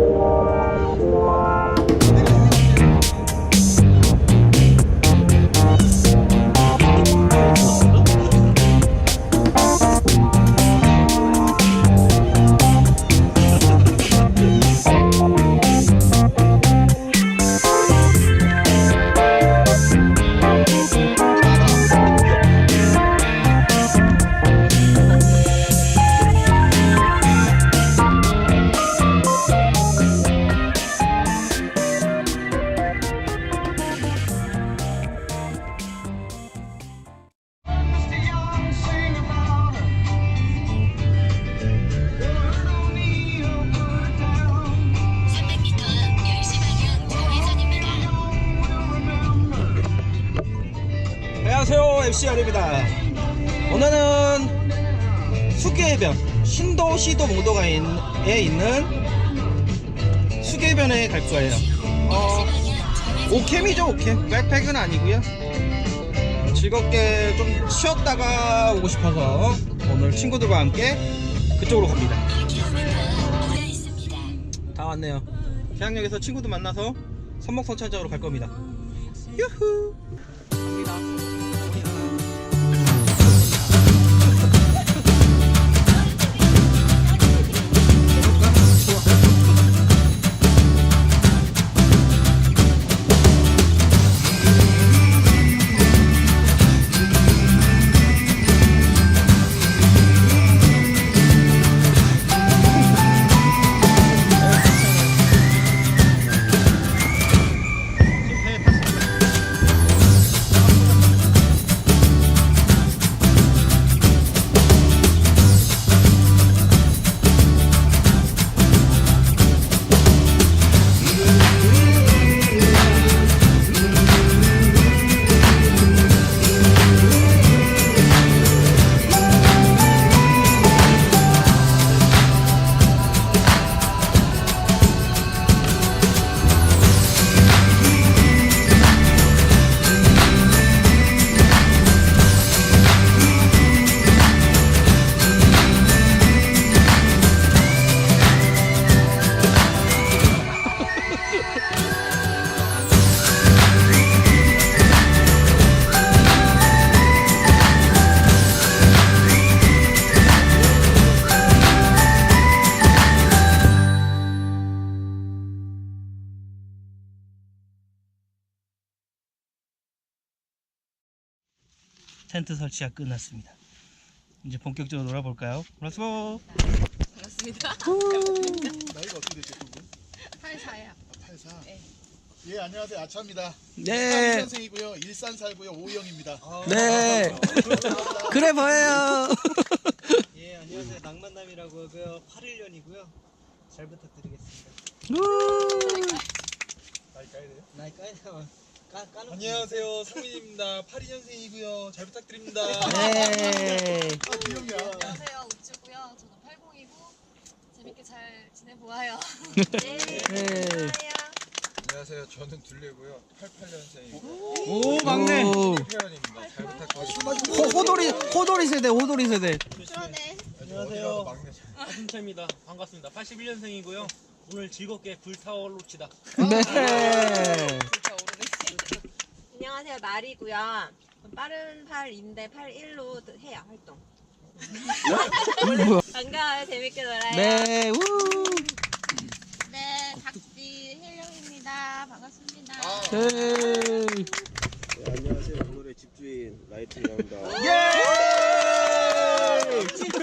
안녕 아입니다. 오늘은 수계해변 신도 시도 모도가에 있는 수계해변에 갈 거예요. 어, 오캠이죠 오캠. 백팩은 아니고요. 즐겁게 좀 쉬었다가 오고 싶어서 오늘 친구들과 함께 그쪽으로 갑니다. 다 왔네요. 계양역에서 친구들 만나서 선목선차적으로 갈 겁니다. 유후! 갑니다 텐트 설치가 끝났습니다. 이제 본격적으로 놀아볼까요? 렛츠고! 반갑습니다. 나이가 어떻게 되세요, 두 분? 84야. 84. 네. 예, 안녕하세요. 아차입니다. 네! 선생이고요. 일산 살고요. 오영입니다. 네! 그래 보여요! 예, 안녕하세요. 낭만남이라고 하고요. 81년이고요. 잘 부탁드리겠습니다. 나이 까야 돼요? 나이 까야 까, 까놓고 안녕하세요 성민입니다 82년생이고요 잘 부탁드립니다 네! 아, 기억이야. 안녕하세요. 우쭈고요. 저도 80이고 재밌게 잘 지내보아요. 네. 안녕하세요 저는 둘레고요 88년생이고 오, 막내! 태연입니다 잘 부탁드립니다 호, 호돌이, 호돌이 세대, 호돌이 세대. 안녕하세요 막내 하순차입니다. 반갑습니다. 81년생이고요. 오늘 즐겁게 불타올릅시다. 네! 나리고요. 빠른 8인데 81로 해요 활동. 반가워요 재밌게 놀아요. 네! 우! 네, 닭띠 헬령입니다. 반갑습니다. 네! 안녕하세요. 오늘의 집주인 라이트입니다. 예! 집주인!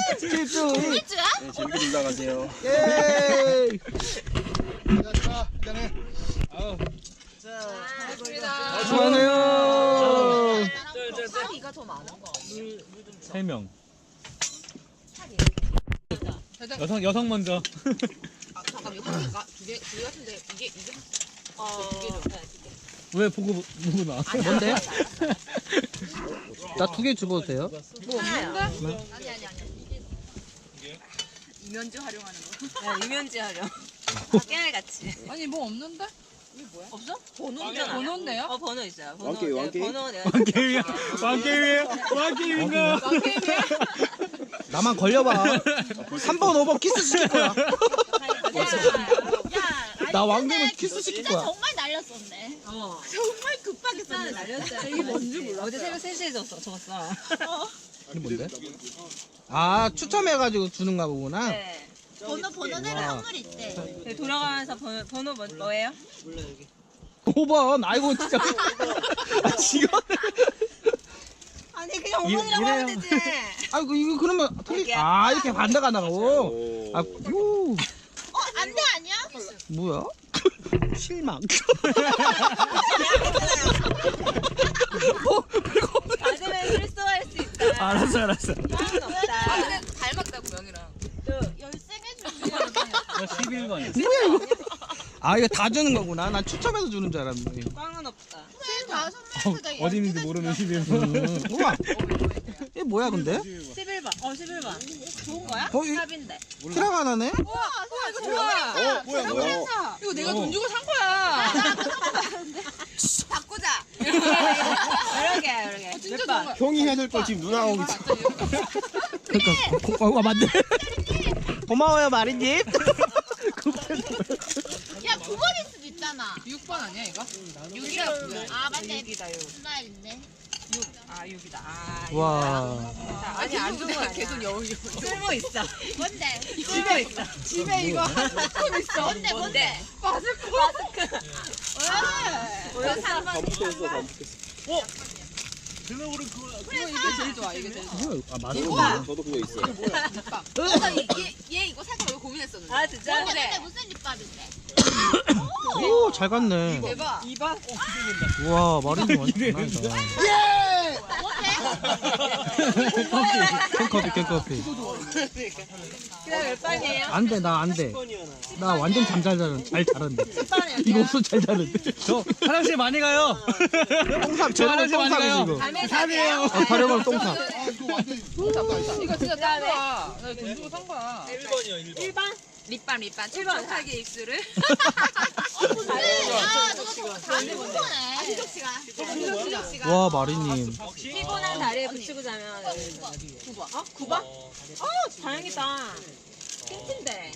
집주인! 네, 재밌게 놀다 가세요. 예! 자, 자, 일단은 반갑습니다. 수고하네요! 사리가 더 많은 거. 세 명. 여성 여성 먼저. 아, 잠깐 이거 하니까 두개 두 개 같은데 이게 이게 어, 두개 좀. 왜 보고 보고 나? 뭔데? 나 두 개 주고 돼요? 뭐 없는데? 아니 아니 아니. 이면지 활용하는 거. 네, 이면지 하려. 깨알 같이. 아니 뭐 없는데? 뭐야? 없어? 번호 있잖아. 번호인데요? 어 번호 있어요. 번호. 왕게임, 네, 왕게임? 번호 내가. 왕게임이야. 왕게임이야. 왕게임인가? 게임이야? 나만 걸려봐. 3번, 5번 키스 시킬 거야. 나 왕님은 키스 시킬 거야. 정말 날렸었네. 어. 정말 급하게 썼네. 날렸어요. 이게 뭔지 몰라. 어제 새벽 3시에 줬어, 적었어. 이게 뭔데? 아, 추첨해가지고 주는가 보구나. 네. 번호 번호대로 와. 선물 있대. 네, 돌아가면서 번호, 번호 뭐, 뭐예요? 몰라 여기. 5번. 아이고, 진짜. 아, 지금. 아니, 그냥 이- 5번이라고 이래요. 하면 되지. 아이고, 이거 그러면 틀리, 아, 이렇게 반대가 나가고. 오. 아, 요. 어 안 돼 아니야? 뭐야? 실망. 맞으면 실수할 수 있다. 알았어, 알았어. 없다. 근데 닮았다고 명이랑. 열생해 주지. 11번이요. 뭐야, 이거? 아, 이거 다 주는 거구나. 난 추첨해서 주는 줄 알았네. 빵은 없다. 다 선물 주자. 어디 있는지 모르는 11번. 음, 우와. 이게 뭐야, 근데? 11번. 어, 11번. 좋은 거야? 어, 이 탑인데. 티라가 나네? 이거 좋아. 어, 뭐야, 뭐야. 이거 내가 돈 주고 산 거야. 바꾸자. 여러 개야, 여러 개. 몇 번? 형이 해야 될 걸 지금 누나가 하고 있어. 그니까, 고, 고, 어, 맞네. 고마워요, 마리님. 야 9번일 수도 있잖아. 6번 아니야 이거? 6이야 아 맞네. 6이다, 6. 스마일인데. 아, 6이다. 아, 와. 아니, 안 좋은 거 아니야. 계속 여우, 쓸모 있어. 뭔데? 쓸모 있어. 집에 이거 돈 있어. 뭔데 뭔데? 마스크. 마스크. 왜? 왜 3번? 반복했어, 반복했어. 그래 이게 제일 좋아. 이게 제일 좋아. 뭐야, 아, 맞아. 저도, 저도 그거 있어요. 맞아 얘, 얘 이거 살까 왜 고민했었는데. 아, 진짜? 뭔데? 무슨 립밥인데? 오, 잘 갔네. 대박. 2번? 우와, 마리님 완전 잘한다. 캔커피, 캔커피. 그다음 몇 번이에요? 안 돼, 나 안 돼. 10번이야 나. 나 완전 잠잘 자는, 잘 자는데. 10번이요. 이거 없어 잘 자는데. 저 화장실 많이 가요. 똥삽, 제가 화장실 많이 가요. 밤에 사세요. 아, 다려면 똥삽. 아 이거 진짜 딴 그다음에 거야. 나돈 주고 산 거야. 1번이요, 1번. 1번? 립밤 립밤. 촉촉하게 입술을. 잘해요. 아 저거 좋네. 좋네. 지적 시간. 지적 시간. 와, 마리님. 피곤한 다리에 붙이고 자면 9번. 어? 9번? 어, 다행이다. 팬티인데.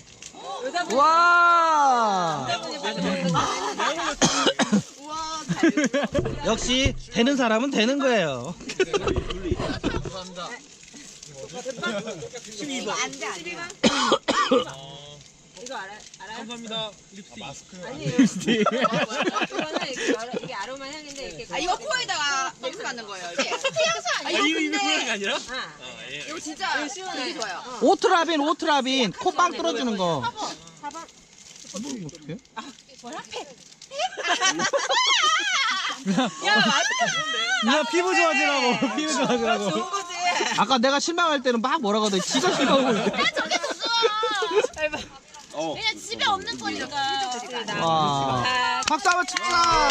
여자분 와! 여자분이 받으면 우와 잘. 역시 되는 사람은 되는 거예요. 이거 안 돼, 안 돼. 이거 알아, 알아요? 감사합니다. 립스틱. 아니에요. 이거는 이게, 아로, 이게 아로마 향인데 이렇게. 아 이거 코에다가 냄새 맡는 거예요. 이게. 향수 아? 이거 입에 뿌리는 게 아니라? 아, 아, 예. 이거 진짜 되게 좋아요. 오트라빈, 오트라빈. 코 빵 뚫어주는 거. 4번. 뭐, 어떡해? 뭐야? 팩. 누나 피부 좋아지라고. 피부 좋아지라고. 좋은. 아까 내가 실망할 때는 막 뭐라고 하더니 지가 실망하고 있네. 저게 더 좋아. 어. 그냥 집에 없는 거니까. 와. 아, 박수 한번 칩시다.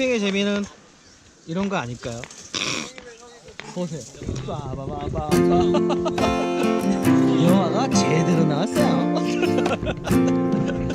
캠핑의 재미는 이런 거 아닐까요? 보세요. 빠바바바바. 영화가 제대로 나왔어요.